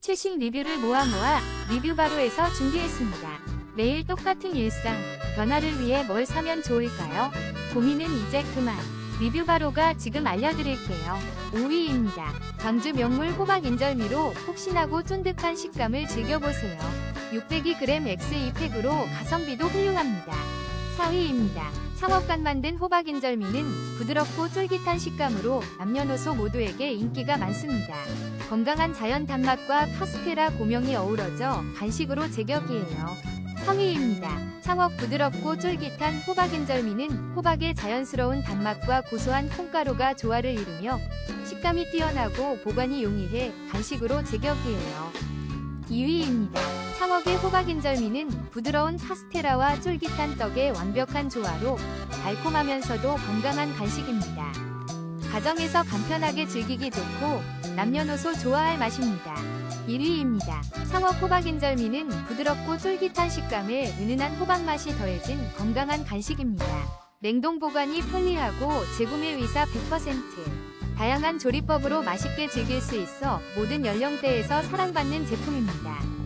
최신 리뷰를 모아 모아 리뷰바로에서 준비했습니다. 매일 똑같은 일상, 변화를 위해 뭘 사면 좋을까요? 고민은 이제 그만. 리뷰바로가 지금 알려드릴게요. 5위입니다. 광주 명물 호박 인절미로 폭신하고 쫀득한 식감을 즐겨보세요. 602g X2팩으로 가성비도 훌륭합니다. 4위입니다. 창업간 만든 호박 인절미는 부드럽고 쫄깃한 식감으로 남녀노소 모두에게 인기가 많습니다. 건강한 자연 단맛과 카스테라 고명이 어우러져 간식으로 제격이에요. 3위입니다. 창업 부드럽고 쫄깃한 호박 인절미는 호박의 자연스러운 단맛과 고소한 콩가루가 조화를 이루며 식감이 뛰어나고 보관이 용이해 간식으로 제격이에요. 2위입니다. 창업의 호박 인절미는 부드러운 카스테라와 쫄깃한 떡의 완벽한 조화로 달콤하면서도 건강한 간식입니다. 가정에서 간편하게 즐기기 좋고 남녀노소 좋아할 맛입니다. 1위입니다. 창업 호박 인절미는 부드럽고 쫄깃한 식감에 은은한 호박 맛이 더해진 건강한 간식입니다. 냉동 보관이 편리하고 재구매 위사 100%. 다양한 조리법으로 맛있게 즐길 수 있어 모든 연령대에서 사랑받는 제품입니다.